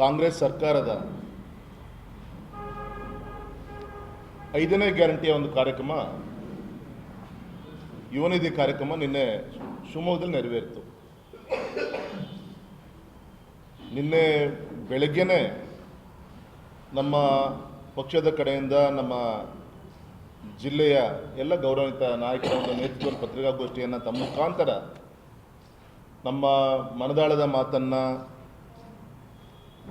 ಕಾಂಗ್ರೆಸ್ ಸರ್ಕಾರದ ಐದನೇ ಗ್ಯಾರಂಟಿಯ ಒಂದು ಕಾರ್ಯಕ್ರಮ, ಯುವನಿಧಿ ಕಾರ್ಯಕ್ರಮ ನಿನ್ನೆ ಶಿವಮೊಗ್ಗದಲ್ಲಿ ನೆರವೇರಿತು. ನಿನ್ನೆ ಬೆಳಗ್ಗೆನೆ ನಮ್ಮ ಪಕ್ಷದ ಕಡೆಯಿಂದ ನಮ್ಮ ಜಿಲ್ಲೆಯ ಎಲ್ಲ ಗೌರವಾನ್ವಿತ ನಾಯಕರ ಒಂದು ನೇತೃತ್ವದ ಪತ್ರಿಕಾಗೋಷ್ಠಿಯನ್ನು ತಮ್ಮ ಮುಖಾಂತರ ನಮ್ಮ ಮನದಾಳದ ಮಾತನ್ನು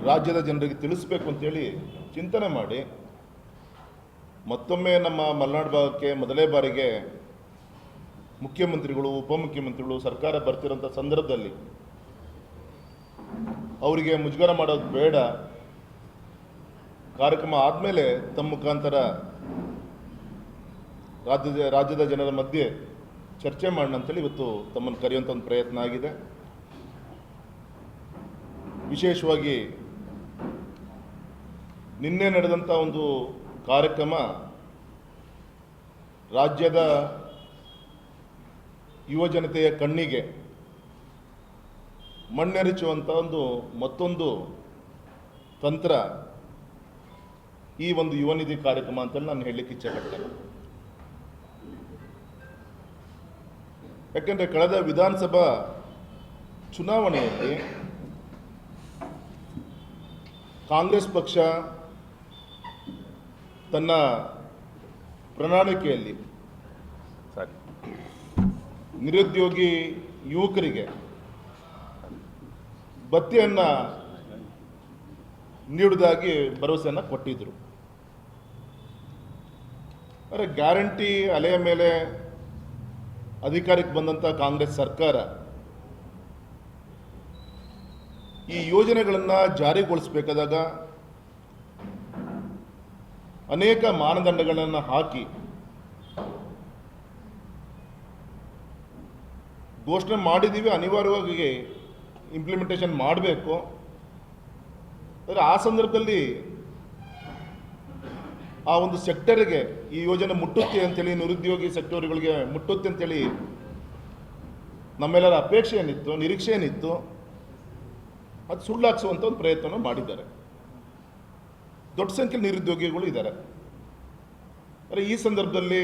ರಾಜ್ಯದ ಜನರಿಗೆ ತಿಳಿಸ್ಬೇಕು ಅಂತೇಳಿ ಚಿಂತನೆ ಮಾಡಿ ಮತ್ತೊಮ್ಮೆ ನಮ್ಮ ಮಲೆನಾಡು ಭಾಗಕ್ಕೆ ಮೊದಲೇ ಬಾರಿಗೆ ಮುಖ್ಯಮಂತ್ರಿಗಳು, ಉಪಮುಖ್ಯಮಂತ್ರಿಗಳು, ಸರ್ಕಾರ ಬರ್ತಿರೋಂಥ ಸಂದರ್ಭದಲ್ಲಿ ಅವರಿಗೆ ಮುಜುಗರ ಮಾಡೋದು ಬೇಡ. ಕಾರ್ಯಕ್ರಮ ಆದಮೇಲೆ ತಮ್ಮ ಮುಖಾಂತರ ರಾಜ್ಯದ ರಾಜ್ಯದ ಜನರ ಮಧ್ಯೆ ಚರ್ಚೆ ಮಾಡೋಣ ಅಂತೇಳಿ ಇವತ್ತು ತಮ್ಮನ್ನು ಕರೆಯುವಂಥ ಒಂದು ಪ್ರಯತ್ನ ಆಗಿದೆ. ವಿಶೇಷವಾಗಿ ನಿನ್ನೆ ನಡೆದಂಥ ಒಂದು ಕಾರ್ಯಕ್ರಮ ರಾಜ್ಯದ ಯುವ ಜನತೆಯ ಕಣ್ಣಿಗೆ ಮಣ್ಣೆರಚುವಂಥ ಒಂದು ಮತ್ತೊಂದು ತಂತ್ರ ಈ ಒಂದು ಯುವ ನಿಧಿ ಕಾರ್ಯಕ್ರಮ ಅಂತೇಳಿ ನಾನು ಹೇಳಲಿಕ್ಕೆ ಇಚ್ಛೆಪಡ್ತೇನೆ. ಯಾಕೆಂದರೆ ಕಳೆದ ವಿಧಾನಸಭಾ ಚುನಾವಣೆಯಲ್ಲಿ ಕಾಂಗ್ರೆಸ್ ಪಕ್ಷ ತನ್ನ ಪ್ರಣಾಳಿಕೆಯಲ್ಲಿ ಸಾರಿ. ನಿರುದ್ಯೋಗಿ ಯುವಕರಿಗೆ ಭತ್ಯೆಯನ್ನು ನೀಡುವುದಾಗಿ ಭರವಸೆಯನ್ನು ಕೊಟ್ಟಿದ್ದರು ಆದರೆ ಗ್ಯಾರಂಟಿ ಅಲೆಯ ಮೇಲೆ ಅಧಿಕಾರಕ್ಕೆ ಬಂದಂಥ ಕಾಂಗ್ರೆಸ್ ಸರ್ಕಾರ ಈ ಯೋಜನೆಗಳನ್ನು ಜಾರಿಗೊಳಿಸಬೇಕಾದಾಗ ಅನೇಕ ಮಾನದಂಡಗಳನ್ನು ಹಾಕಿ ಘೋಷಣೆ ಮಾಡಿದ್ದೀವಿ. ಅನಿವಾರ್ಯವಾಗಿ ಇಂಪ್ಲಿಮೆಂಟೇಷನ್ ಮಾಡಬೇಕು. ಆದರೆ ಆ ಸಂದರ್ಭದಲ್ಲಿ ಆ ಒಂದು ಸೆಕ್ಟರ್ಗೆ ಈ ಯೋಜನೆ ಮುಟ್ಟುತ್ತೆ ಅಂತೇಳಿ, ನಿರುದ್ಯೋಗಿ ಸೆಕ್ಟರ್ಗಳಿಗೆ ಮುಟ್ಟುತ್ತೆ ಅಂತೇಳಿ ನಮ್ಮೆಲ್ಲರ ಅಪೇಕ್ಷೆ ಏನಿತ್ತು ನಿರೀಕ್ಷೆ ಏನಿತ್ತು ಅದು ಸುಳ್ಳಾಕ್ಸುವಂಥ ಒಂದು ಪ್ರಯತ್ನ ಮಾಡಿದ್ದಾರೆ. ದೊಡ್ಡ ಸಂಖ್ಯೆ ನಿರುದ್ಯೋಗಿಗಳು ಇದ್ದಾರೆ. ಅಂದರೆ ಈ ಸಂದರ್ಭದಲ್ಲಿ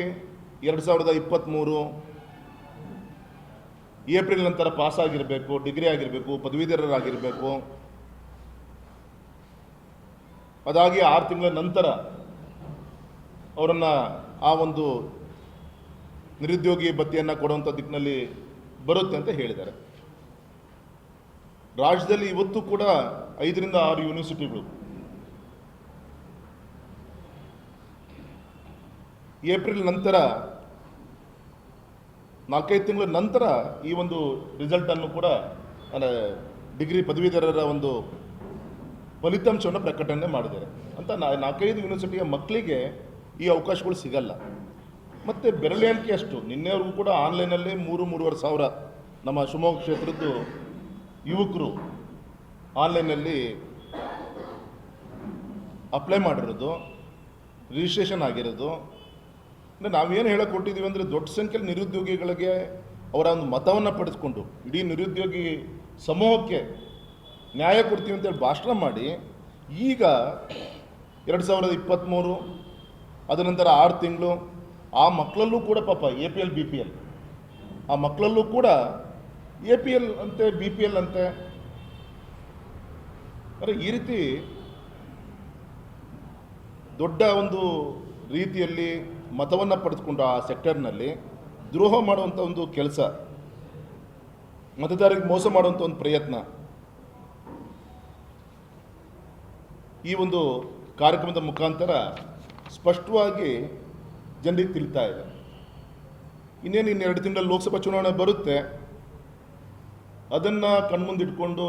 ಎರಡು ಸಾವಿರದ ಇಪ್ಪತ್ತ್ಮೂರು ಏಪ್ರಿಲ್ ನಂತರ ಪಾಸ್ ಆಗಿರಬೇಕು, ಡಿಗ್ರಿ ಆಗಿರಬೇಕು, ಪದವೀಧರರಾಗಿರಬೇಕು. ಅದಾಗಿ ಆರು ತಿಂಗಳ ನಂತರ ಅವರನ್ನು ಆ ಒಂದು ನಿರುದ್ಯೋಗಿ ಭತ್ತೆಯನ್ನು ಕೊಡುವಂಥ ದಿಕ್ಕಿನಲ್ಲಿ ಬರುತ್ತೆ ಅಂತ ಹೇಳಿದ್ದಾರೆ. ರಾಜ್ಯದಲ್ಲಿ ಇವತ್ತು ಕೂಡ ಐದರಿಂದ ಆರು ಯೂನಿವರ್ಸಿಟಿಗಳು ಏಪ್ರಿಲ್ ನಂತರ, ನಾಲ್ಕೈದು ತಿಂಗಳ ನಂತರ ಈ ಒಂದು ರಿಸಲ್ಟನ್ನು ಕೂಡ, ಅಂದರೆ ಡಿಗ್ರಿ ಪದವೀಧರರ ಒಂದು ಫಲಿತಾಂಶವನ್ನು ಪ್ರಕಟಣೆ ಮಾಡಿದ್ದಾರೆ. ಅಂತ ನಾ, ನಾಲ್ಕೈದು ಯೂನಿವರ್ಸಿಟಿಯ ಮಕ್ಕಳಿಗೆ ಈ ಅವಕಾಶಗಳು ಸಿಗಲ್ಲ. ಮತ್ತು ಬೆರಳೆ ಅಷ್ಟು. ನಿನ್ನೆವರೆಗೂ ಕೂಡ ಆನ್ಲೈನಲ್ಲಿ ಮೂರು, ಮೂರುವರೆ ಸಾವಿರ ನಮ್ಮ ಶಿವಮೊಗ್ಗ ಕ್ಷೇತ್ರದ್ದು ಯುವಕರು ಆನ್ಲೈನಲ್ಲಿ ಅಪ್ಲೈ ಮಾಡಿರೋದು ರಿಜಿಸ್ಟ್ರೇಷನ್ ಆಗಿರೋದು. ಅಂದರೆ ನಾವೇನು ಹೇಳಕ್ಕೆ ಕೊಟ್ಟಿದ್ದೀವಿ ಅಂದರೆ ದೊಡ್ಡ ಸಂಖ್ಯೆಯಲ್ಲಿ ನಿರುದ್ಯೋಗಿಗಳಿಗೆ ಅವರ ಒಂದು ಮತವನ್ನು ಪಡೆದುಕೊಂಡು, ಇಡೀ ನಿರುದ್ಯೋಗಿ ಸಮೂಹಕ್ಕೆ ನ್ಯಾಯ ಕೊಡ್ತೀವಿ ಅಂತೇಳಿ ಭಾಷಣ ಮಾಡಿ, ಈಗ ಎರಡು ಸಾವಿರದ ಇಪ್ಪತ್ತ್ಮೂರು ಅದ ನಂತರ ಆರು ತಿಂಗಳು, ಆ ಮಕ್ಕಳಲ್ಲೂ ಕೂಡ ಪಾಪ A P L B P L ಆ ಮಕ್ಕಳಲ್ಲೂ ಕೂಡ ಎ ಪಿ ಎಲ್ ಅಂತೆ ಬಿ ಪಿ ಎಲ್ ಅಂತೆ. ಅಂದರೆ ಈ ರೀತಿ ದೊಡ್ಡ ಒಂದು ರೀತಿಯಲ್ಲಿ ಮತವನ್ನು ಪಡೆದುಕೊಂಡು ಆ ಸೆಕ್ಟರ್ನಲ್ಲಿ ದ್ರೋಹ ಮಾಡುವಂಥ ಒಂದು ಕೆಲಸ, ಮತದಾರರಿಗೆ ಮೋಸ ಮಾಡುವಂಥ ಒಂದು ಪ್ರಯತ್ನ. ಈ ಒಂದು ಕಾರ್ಯಕ್ರಮದ ಮುಖಾಂತರ ಸ್ಪಷ್ಟವಾಗಿ ಜನರಿಗೆ ತಿಳಿತಾ ಇದೆ. ಇನ್ನೇನು ಇನ್ನು ಎರಡು ತಿಂಗಳಲ್ಲಿ ಲೋಕಸಭಾ ಚುನಾವಣೆ ಬರುತ್ತೆ. ಅದನ್ನು ಕಣ್ಮುಂದಿಟ್ಕೊಂಡು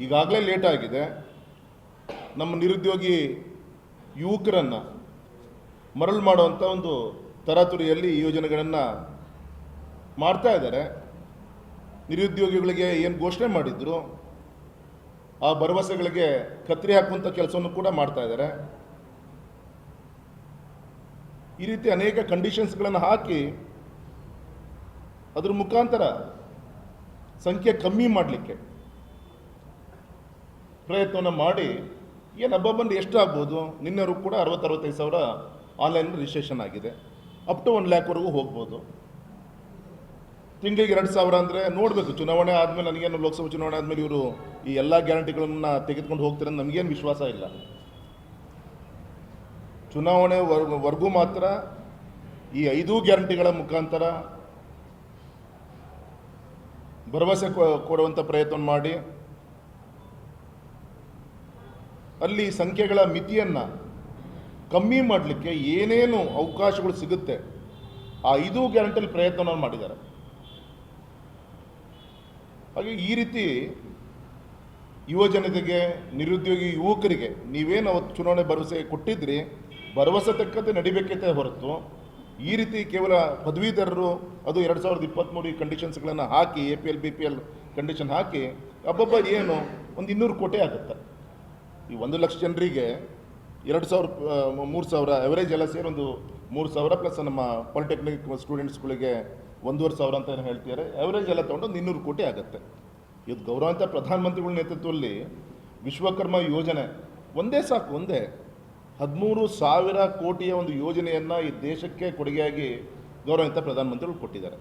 ಈಗಾಗಲೇ ಆಗಿದೆ. ನಮ್ಮ ನಿರುದ್ಯೋಗಿ ಯುವಕರನ್ನು ಮರಳು ಮಾಡುವಂಥ ಒಂದು ತರಾತುರಿಯಲ್ಲಿ ಈ ಯೋಜನೆಗಳನ್ನು ಮಾಡ್ತಾ ಇದ್ದಾರೆ. ನಿರುದ್ಯೋಗಿಗಳಿಗೆ ಏನು ಘೋಷಣೆ ಮಾಡಿದ್ರು, ಆ ಭರವಸೆಗಳಿಗೆ ಕತ್ತರಿ ಹಾಕುವಂಥ ಕೆಲಸವನ್ನು ಕೂಡ ಮಾಡ್ತಾ ಇದ್ದಾರೆ. ಈ ರೀತಿ ಅನೇಕ ಕಂಡೀಷನ್ಸ್ಗಳನ್ನು ಹಾಕಿ ಅದ್ರ ಮುಖಾಂತರ ಸಂಖ್ಯೆ ಕಮ್ಮಿ ಮಾಡಲಿಕ್ಕೆ ಪ್ರಯತ್ನವನ್ನು ಮಾಡಿ, ಏನು ಹಬ್ಬ ಬಂದು ಎಷ್ಟು ಆಗ್ಬೋದು ನಿನ್ನೆವರೆಗೂ ಕೂಡ ಅರವತ್ತು, ಅರವತ್ತೈದು ಸಾವಿರ ಆನ್ಲೈನ್ ರಿಜಿಸ್ಟ್ರೇಷನ್ ಆಗಿದೆ. ಅಪ್ ಟು ಒನ್ ಲ್ಯಾಕ್ವರೆಗೂ ಹೋಗ್ಬೋದು. ತಿಂಗಳಿಗೆ ಎರಡು ಸಾವಿರ ಅಂದರೆ ನೋಡಬೇಕು, ಚುನಾವಣೆ ಆದಮೇಲೆ ನನಗೇನು ಲೋಕಸಭಾ ಚುನಾವಣೆ ಆದಮೇಲೆ ಇವರು ಈ ಎಲ್ಲ ಗ್ಯಾರಂಟಿಗಳನ್ನು ತೆಗೆದುಕೊಂಡು ಹೋಗ್ತಾರೆ ಅಂತ ನಮಗೇನು ವಿಶ್ವಾಸ ಇಲ್ಲ. ಚುನಾವಣೆ ವರ್- ವರ್ಗೂ ಮಾತ್ರ ಈ ಐದೂ ಗ್ಯಾರಂಟಿಗಳ ಮುಖಾಂತರ ಭರವಸೆ ಕೊಡುವಂಥ ಪ್ರಯತ್ನ ಮಾಡಿ. ಅಲ್ಲಿ ಸಂಖ್ಯೆಗಳ ಮಿತಿಯನ್ನು ಕಮ್ಮಿ ಮಾಡಲಿಕ್ಕೆ ಏನೇನು ಅವಕಾಶಗಳು ಸಿಗುತ್ತೆ, ಆ ಇದು ಗ್ಯಾರಂಟಿಯಲ್ಲಿ ಪ್ರಯತ್ನವನ್ನು ಮಾಡಿದ್ದಾರೆ. ಹಾಗೆ ಈ ರೀತಿ ಯುವ ಜನತೆಗೆ, ನಿರುದ್ಯೋಗಿ ಯುವಕರಿಗೆ ನೀವೇನು ಅವತ್ತು ಚುನಾವಣೆ ಭರವಸೆ ಕೊಟ್ಟಿದ್ರಿ ಭರವಸೆ ತಕ್ಕಂತೆ ನಡಿಬೇಕೈತೆ ಹೊರತು ಈ ರೀತಿ ಕೇವಲ ಪದವೀಧರರು ಅದು ಎರಡು ಸಾವಿರದ ಇಪ್ಪತ್ತ್ಮೂರು ಈ ಕಂಡೀಷನ್ಸ್ಗಳನ್ನು ಹಾಕಿ A P L B P L condition ಹಾಕಿ ಅಬ್ಬಬ್ಬ ಏನು ಒಂದು ಇನ್ನೂರು ಕೋಟಿ ಆಗುತ್ತೆ. ಈ ಒಂದು ಲಕ್ಷ ಜನರಿಗೆ ಎರಡು ಸಾವಿರ ಮೂರು ಸಾವಿರ ಎವರೇಜ್ ಎಲ್ಲ ಸೇರಿ ಒಂದು ಮೂರು ಸಾವಿರ ಪ್ಲಸ್ ನಮ್ಮ ಪಾಲಿಟೆಕ್ನಿಕ್ ಸ್ಟೂಡೆಂಟ್ಸ್ಗಳಿಗೆ ಒಂದೂವರೆ ಸಾವಿರ ಅಂತ ಏನು ಹೇಳ್ತಿದ್ದಾರೆ. ಎವರೇಜ್ ಎಲ್ಲ ತೊಗೊಂಡು ಇನ್ನೂರು ಕೋಟಿ ಆಗುತ್ತೆ. ಇದು ಗೌರವಾಂತ ಪ್ರಧಾನಮಂತ್ರಿಗಳ ನೇತೃತ್ವದಲ್ಲಿ ವಿಶ್ವಕರ್ಮ ಯೋಜನೆ ಒಂದೇ ಸಾಕು, ಒಂದೇ. ಹದಿಮೂರು ಸಾವಿರ ಕೋಟಿಯ ಒಂದು ಯೋಜನೆಯನ್ನು ಈ ದೇಶಕ್ಕೆ ಕೊಡುಗೆಯಾಗಿ ಗೌರವಾನ್ವಿತ ಪ್ರಧಾನಮಂತ್ರಿಗಳು ಕೊಟ್ಟಿದ್ದಾರೆ.